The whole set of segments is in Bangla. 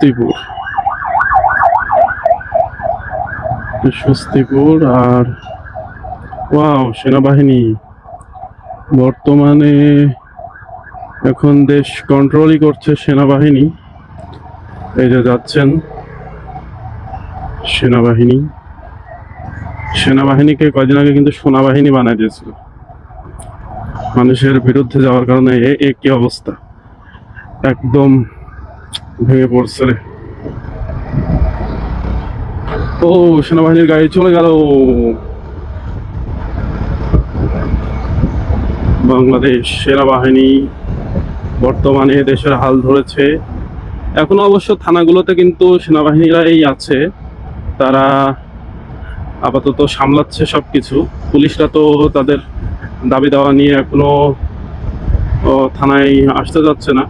স্বস্তিপুর। স্বস্তিপুর আর, ওয়াও, সেনাবাহিনী। বর্তমানে এখন দেশ কন্ট্রোলই করছে সেনাবাহিনী। এই যে যাচ্ছেন সেনাবাহিনী। সেনাবাহিনীকে কয়দিন আগে কিন্তু সোনাবাহিনী বানাই দিয়েছিল। মানুষের বিরুদ্ধে যাওয়ার কারণে এ কি অবস্থা? একদম ভেঙে পড়ছে রে। ও, সেনাবাহিনীর গাড়ি চলে গেল। বাংলাদেশ সেনাবাহিনী বর্তমানে দেশের হাল ধরেছে। এখন অবশ্য থানাগুলোতে কিন্তু সেনাবাহিনীরাই আছে। তারা আপাতত সামলাচ্ছে সব কিছু পুলিশরা তো তাদের দাবি দেওয়া নিয়ে এখনও থানায় আসতে যাচ্ছে না।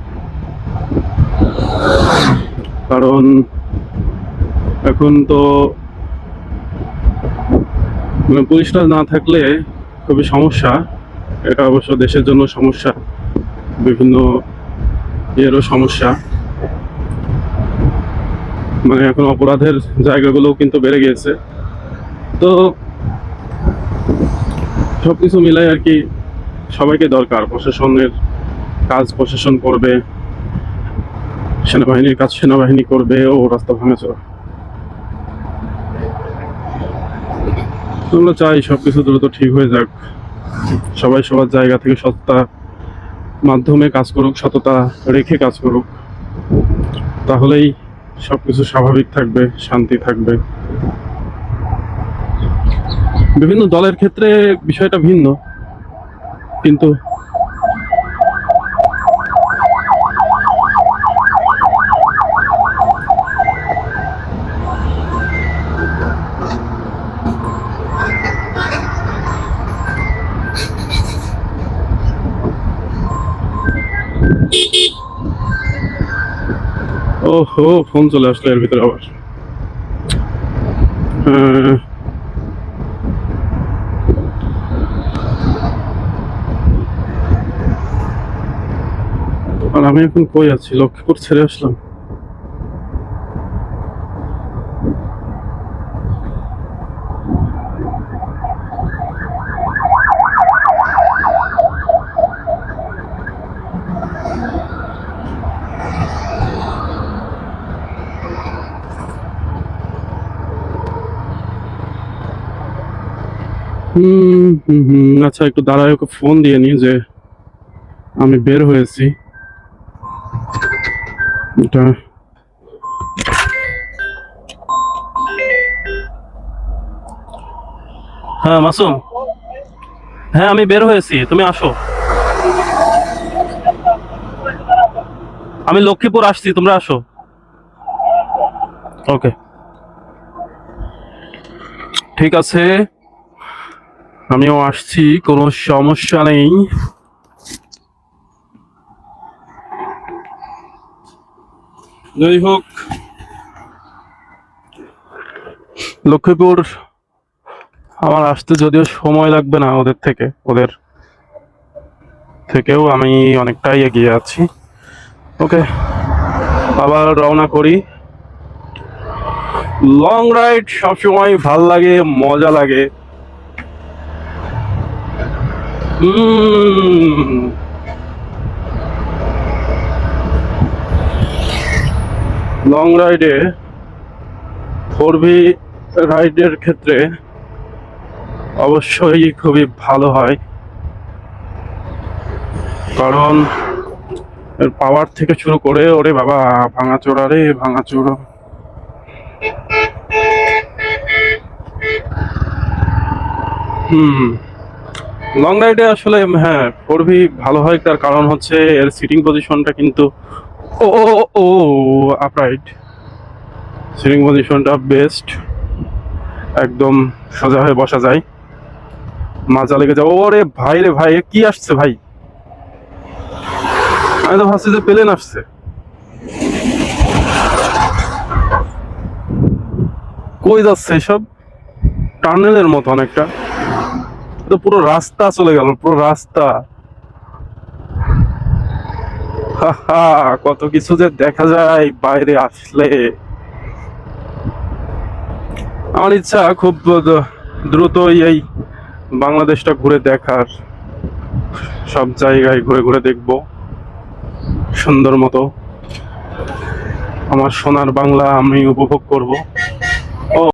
কারণ এখন তো মানে পুলিশরা না থাকলে খুবই সমস্যা। এটা অবশ্য দেশের জন্য সমস্যা, বিভিন্ন ইয়েরও সমস্যা। মানে এখন অপরাধের জায়গাগুলোও কিন্তু বেড়ে গিয়েছে। তো সব কিছু মিলাই আর কি সবাইকে দরকার। প্রশাসনের কাজ প্রশাসন করবে। সেনাবাহিনীর কাজ সেনাবাহিনী করবে ও রাস্তা ভাঙাচোরা আমরা চাই সবকিছু দ্রুত ঠিক হয়ে যাক। সবাই সবার জায়গা থেকে সততা মাধ্যমে কাজ করুক, সততা রেখে কাজ করুক। তাহলেই সবকিছু স্বাভাবিক থাকবে, শান্তি থাকবে। বিভিন্ন দলের ক্ষেত্রে বিষয়টা ভিন্ন, কিন্তু ওহো, ফোন চলে আসলো, এর ভিতরে আবার। হ্যাঁ। আর আমি এখন কই আছি? লক্ষ্মীপুর ছেড়ে আসলাম। হুম হুম আচ্ছা একটু দাঁড়ায় ওকে ফোন দিয়ে নি যে আমি বের হয়েছি। এটা হ্যাঁ মাসুম। হ্যাঁ আমি বের হয়েছি, তুমি আসো। আমি লক্ষ্মীপুর আসছি, তোমরা আসো। ওকে। ঠিক আছে। আমিও আসছি, কোনো সমস্যা নেই। যাই হোক, লক্ষ্মীপুর আমার আসতে যদিও সময় লাগবে না ওদের থেকে, ওদের থেকেও আমি অনেকটাই এগিয়ে আছি। ওকে, আবার রওনা করি। লং রাইড সবসময় ভালো লাগে, মজা লাগে। লং রাইডে ফোর ভি রাইডের ক্ষেত্রে অবশ্যই খুবই ভালো হয়। কারণ পাওয়ার থেকে শুরু করে ওরে বাবা, ভাঙাচোরা রে, ভাঙাচোরা। হুম। লং রাইডে আসলে হ্যাঁ ভি ভালো হয় তার কারণ হচ্ছে এর সিটিং পজিশনটা কিন্তু ও ও আপরাইট সিটিং পজিশনটা বেস্ট একদম সোজা হয়ে বসা যায়। মাজা লেগে যাবে ওরে ভাই রে ভাই কি আসছে ভাই? আমি তো ভাবছি যে প্লেন আসছে। কই যাচ্ছে এসব? টানেলের মতো অনেকটা। তো পুরো রাস্তা চলে গেল, পুরো রাস্তা। কত কিছু যে দেখা যায় বাইরে আসলে। আমার ইচ্ছা খুব দ্রুতই এই বাংলাদেশটা ঘুরে দেখার। সব জায়গায় ঘুরে ঘুরে দেখব। সুন্দর মতো। আমার সোনার বাংলা আমি উপভোগ করব।